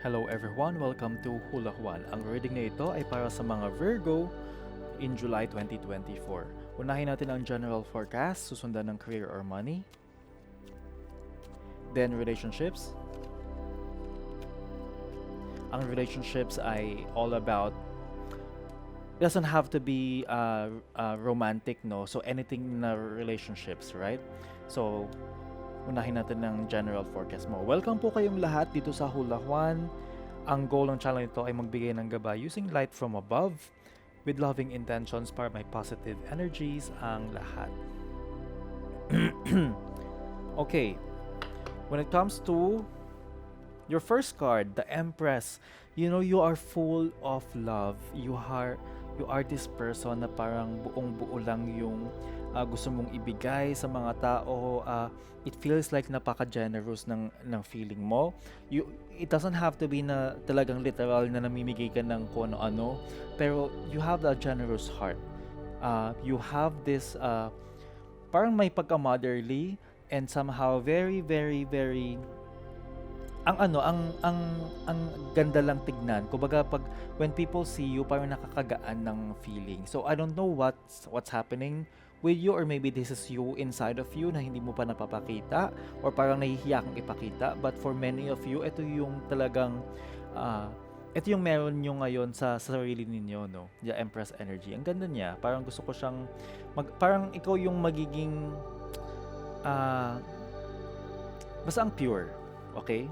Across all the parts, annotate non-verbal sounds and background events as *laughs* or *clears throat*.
Hello everyone, welcome to Hula Juan. Ang reading na ito ay para sa mga Virgo in July 2024. Unahin natin ang general forecast, susundan ng career or money. Then relationships. Ang relationships ay all about it doesn't have to be uh, uh, romantic, no? So anything na relationships, right? So unahin natin ng general forecast mo. Welcome po kayong lahat dito sa Hula Juan. Ang goal ng channel nito ay magbigay ng gabay using light from above with loving intentions para may positive energies ang lahat. *clears throat* okay. When it comes to your first card, the Empress, you know you are full of love. You are you are this person na parang buong buo lang yung uh, gusto mong ibigay sa mga tao. Uh, it feels like napaka-generous ng, ng feeling mo. You, it doesn't have to be na talagang literal na namimigay ka ng kung ano pero you have a generous heart. Uh, you have this, uh, parang may pagka-motherly and somehow very, very, very ang ano, ang ang ang ganda lang tignan. Kumbaga pag when people see you, parang nakakagaan ng feeling. So I don't know what's what's happening with you or maybe this is you inside of you na hindi mo pa napapakita or parang nahihiya kang ipakita. But for many of you, ito yung talagang uh, ito yung meron nyo ngayon sa, sa sarili ninyo, no? The Empress Energy. Ang ganda niya. Parang gusto ko siyang, mag, parang ikaw yung magiging, uh, basta ang pure. Okay?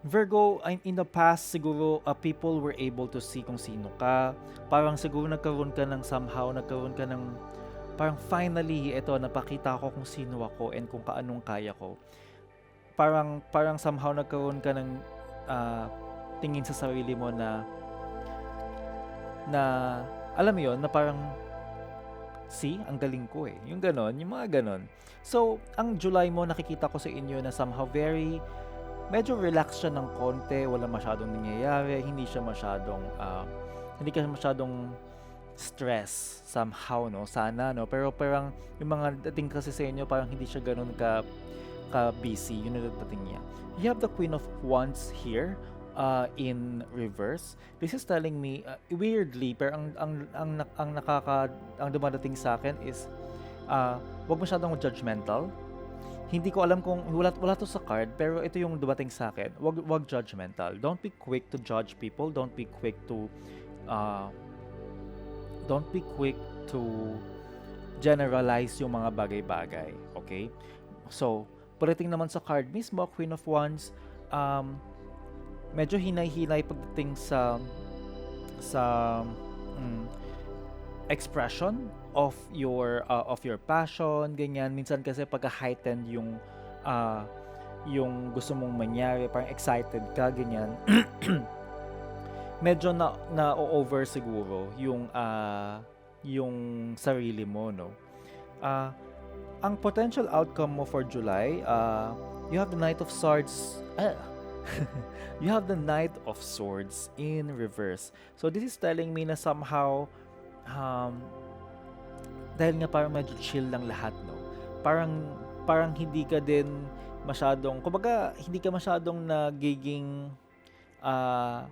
Virgo, in the past, siguro uh, people were able to see kung sino ka. Parang siguro nagkaroon ka ng somehow, nagkaroon ka ng parang finally, ito, napakita ko kung sino ako and kung kaanong kaya ko. Parang, parang somehow nagkaroon ka ng uh, tingin sa sarili mo na na alam mo yon na parang see, ang galing ko eh. Yung ganon, yung mga ganon. So, ang July mo, nakikita ko sa inyo na somehow very medyo relax siya ng konti, wala masyadong nangyayari, hindi siya masyadong uh, hindi ka masyadong stress somehow no sana no. Pero parang yung mga dating kasi sa inyo parang hindi siya ganoon ka ka busy yun ang dating niya. You have the queen of wands here uh, in reverse. This is telling me uh, weirdly pero ang ang ang, ang nakaka ang dumadating sa akin is uh, wag masyadong judgmental hindi ko alam kung wala, wala to sa card pero ito yung dumating sa akin. Wag wag judgmental. Don't be quick to judge people. Don't be quick to uh, don't be quick to generalize yung mga bagay-bagay okay? So pagdating naman sa card mismo Queen of Wands um, medyo hinay-hinay pagdating sa sa um, expression of your uh, of your passion ganyan. Minsan kasi pagka heightened yung uh, yung gusto mong mangyari parang excited ka ganyan. *clears throat* Medyo na na over siguro yung uh, yung sarili mo no? Uh, ang potential outcome mo for July uh, you have the Knight of Swords uh, *laughs* you have the Knight of Swords in reverse. So this is telling me na somehow um, dahil nga parang medyo chill lang lahat, no? Parang, parang hindi ka din masyadong, kumbaga, hindi ka masyadong nagiging, uh,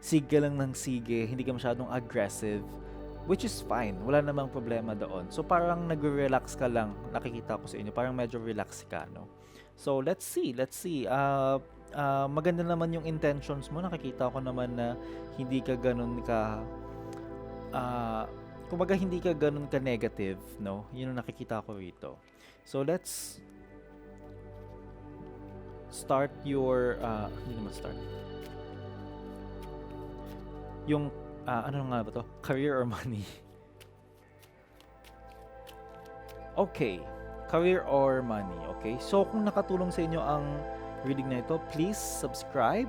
sige lang ng sige, hindi ka masyadong aggressive, which is fine, wala namang problema doon. So, parang nagre-relax ka lang, nakikita ko sa inyo, parang medyo relax ka, no? So, let's see, let's see. Uh, uh, maganda naman yung intentions mo, nakikita ko naman na hindi ka ganun ka, uh, kumbaga hindi ka ganun ka negative, no? Yun ang nakikita ko rito. So let's start your uh, hindi naman start. Yung uh, ano nga ba to? Career or money? okay. Career or money, okay? So kung nakatulong sa inyo ang reading na ito, please subscribe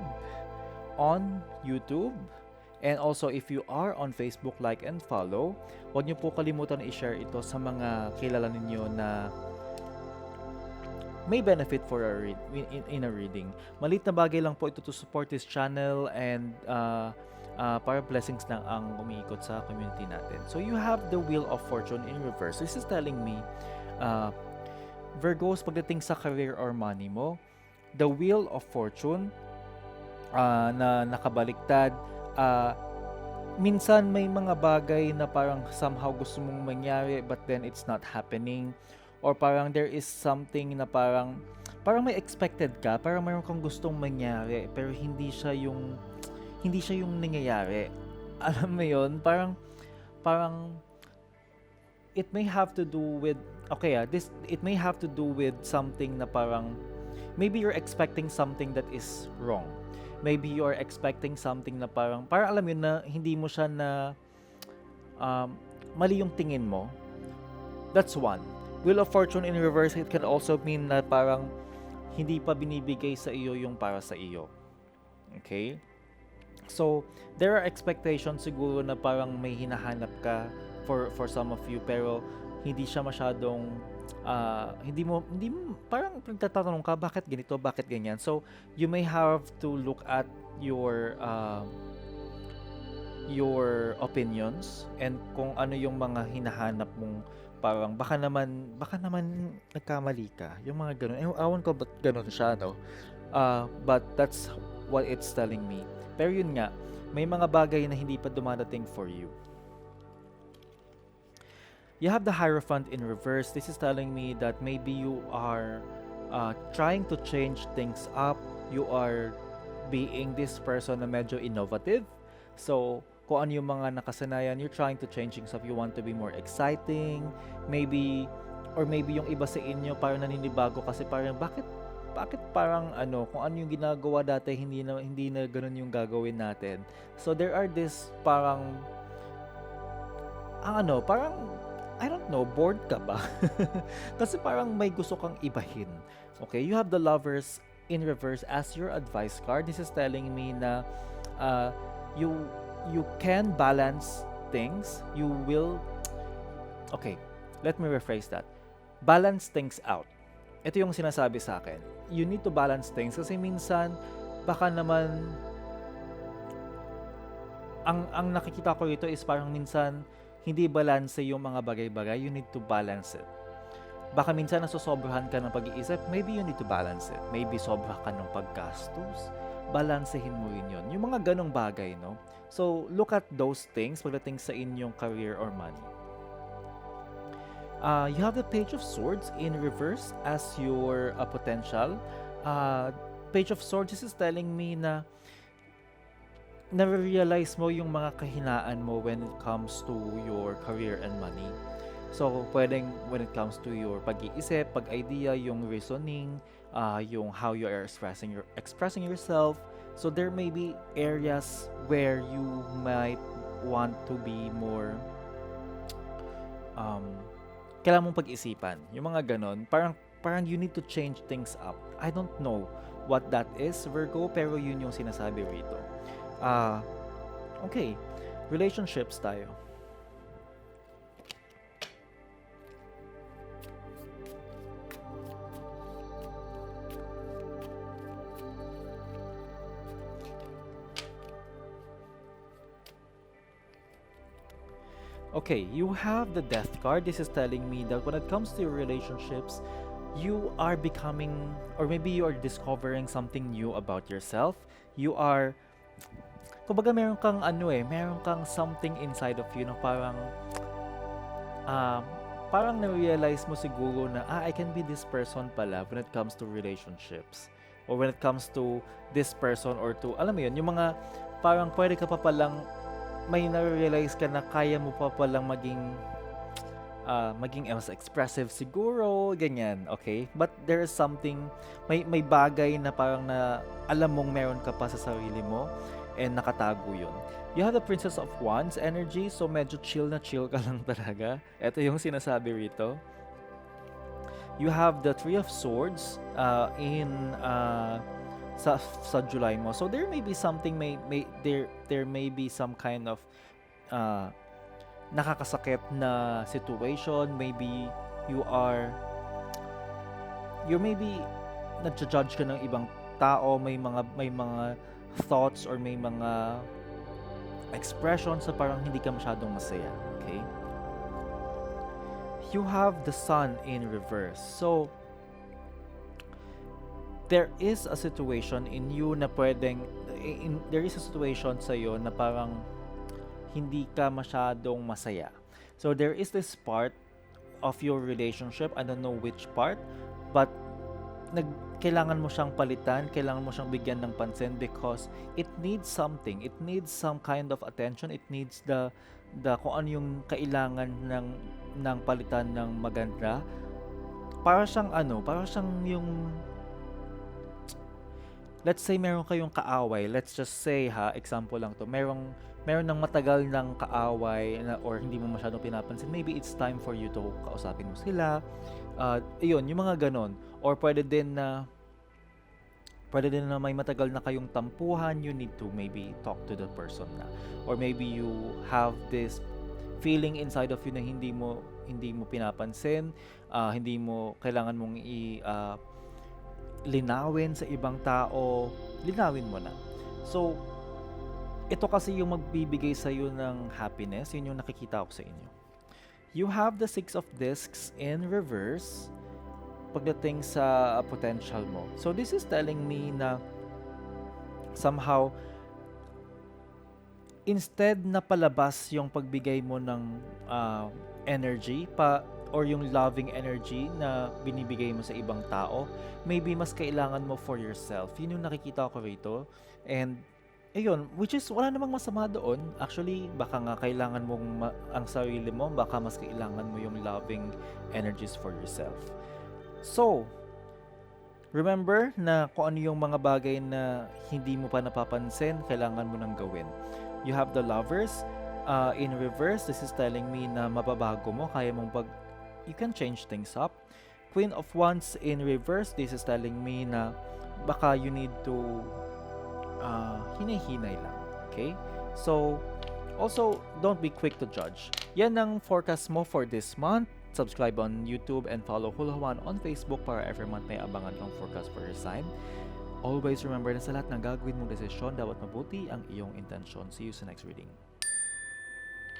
on YouTube And also, if you are on Facebook, like and follow, huwag niyo po kalimutan i-share ito sa mga kilala ninyo na may benefit for a read, in, in a reading. Malit na bagay lang po ito to support this channel and uh, uh, para blessings lang ang umiikot sa community natin. So you have the Wheel of Fortune in reverse. This is telling me, uh, Virgos, pagdating sa career or money mo, the Wheel of Fortune ah, na nakabaliktad. Ah, minsan may mga bagay na parang somehow gusto mong mangyari but then it's not happening. Or parang there is something na parang parang may expected ka, parang mayroon kang gustong mangyari pero hindi siya yung hindi siya yung nangyayari. *laughs* Alam mo 'yon? Parang parang it may have to do with okay ah, this it may have to do with something na parang maybe you're expecting something that is wrong. Maybe you're expecting something na parang parang alam yun na hindi mo siya na um, mali yung tingin mo. That's one. Wheel of Fortune in reverse, it can also mean na parang hindi pa binibigay sa iyo yung para sa iyo. Okay? So, there are expectations siguro na parang may hinahanap ka for for some of you pero hindi siya masyadong ah, hindi mo hindi mo parang nagtatanong ka bakit ganito, bakit ganyan. So, you may have to look at your uh, your opinions and kung ano yung mga hinahanap mong parang baka naman baka naman nagkamali ka. Yung mga ganun. Ewan awan ko ba't ganun siya, no? Ah, but that's what it's telling me. Pero yun nga, may mga bagay na hindi pa dumadating for you. You have the Hierophant in reverse. This is telling me that maybe you are uh, trying to change things up. You are being this person na medyo innovative. So, kung ano yung mga nakasanayan, you're trying to change things up. You want to be more exciting. Maybe, or maybe yung iba sa inyo parang naninibago kasi parang bakit bakit parang ano kung ano yung ginagawa dati hindi na hindi na ganun yung gagawin natin. So there are this parang ang ano, parang I don't know, bored ka ba? *laughs* Kasi parang may gusto kang ibahin. Okay, you have the lovers in reverse as your advice card. This is telling me na uh, you you can balance things. You will *tsk* Okay, let me rephrase that. Balance things out. Ito yung sinasabi sa akin. You need to balance things kasi minsan baka naman ang ang nakikita ko rito is parang minsan hindi balanse yung mga bagay-bagay, you need to balance it. Baka minsan nasosobrahan ka ng pag-iisip, maybe you need to balance it. Maybe sobra ka ng paggastos, balansehin mo rin yun. Yung mga ganong bagay, no? So, look at those things pagdating sa inyong career or money. Uh, you have the Page of Swords in reverse as your uh, potential. Uh, Page of Swords is telling me na na-realize mo yung mga kahinaan mo when it comes to your career and money. So, pwedeng when it comes to your pag-iisip, pag-idea, yung reasoning, uh, yung how you are expressing your expressing yourself. So, there may be areas where you might want to be more um, kailangan mong pag-isipan. Yung mga ganon, parang, parang you need to change things up. I don't know what that is, Virgo, pero yun yung sinasabi rito. Ah, okay. Relationships tayo. Okay, you have the death card. This is telling me that when it comes to your relationships, you are becoming, or maybe you are discovering something new about yourself. You are kumbaga meron kang ano eh, meron kang something inside of you na parang um, parang na-realize mo siguro na ah, I can be this person pala when it comes to relationships or when it comes to this person or to alam mo yun, yung mga parang pwede ka pa palang may na-realize ka na kaya mo pa palang maging uh, maging mas expressive siguro, ganyan, okay? But there is something, may, may bagay na parang na alam mong meron ka pa sa sarili mo and nakatago yun. You have the Princess of Wands energy, so medyo chill na chill ka *laughs* lang talaga. Ito yung sinasabi rito. You have the Three of Swords uh, in uh, sa sa July mo. So there may be something may, may there there may be some kind of uh, nakakasakit na situation, maybe you are you maybe nagja-judge ka ng ibang tao, may mga may mga thoughts or may mga expressions sa parang hindi ka masyadong masaya, okay? You have the sun in reverse. So there is a situation in you na pwedeng in, there is a situation sa'yo na parang hindi ka masyadong masaya. So there is this part of your relationship, I don't know which part, but nag kailangan mo siyang palitan, kailangan mo siyang bigyan ng pansin because it needs something. It needs some kind of attention. It needs the the kung ano yung kailangan ng ng palitan ng maganda. Para siyang ano, para siyang yung let's say meron kayong kaaway, let's just say ha, example lang to, merong meron ng matagal ng kaaway na, or hindi mo masyadong pinapansin, maybe it's time for you to kausapin mo sila. Uh, yun, yung mga ganon. Or pwede din na pwede din na may matagal na kayong tampuhan, you need to maybe talk to the person na. Or maybe you have this feeling inside of you na hindi mo hindi mo pinapansin, uh, hindi mo kailangan mong i uh, linawin sa ibang tao, linawin mo na. So, ito kasi yung magbibigay sa iyo ng happiness, yun yung nakikita ko sa inyo. You have the six of discs in reverse pagdating sa potential mo. So this is telling me na somehow instead na palabas yung pagbigay mo ng uh, energy pa or yung loving energy na binibigay mo sa ibang tao, maybe mas kailangan mo for yourself. Yun yung nakikita ko rito. And Ayun, which is wala namang masama doon. Actually, baka nga kailangan mong ma- ang sarili mo, baka mas kailangan mo yung loving energies for yourself. So, remember na kung ano yung mga bagay na hindi mo pa napapansin, kailangan mo nang gawin. You have the lovers uh, in reverse. This is telling me na mababago mo, kaya mong pag you can change things up. Queen of Wands in reverse. This is telling me na baka you need to uh, hinay-hinay lang. Okay? So, also, don't be quick to judge. Yan ang forecast mo for this month. Subscribe on YouTube and follow Hulawan on Facebook para every month may abangan kang forecast for your sign. Always remember na sa lahat ng gagawin mong desisyon, dapat mabuti ang iyong intensyon. See you sa next reading.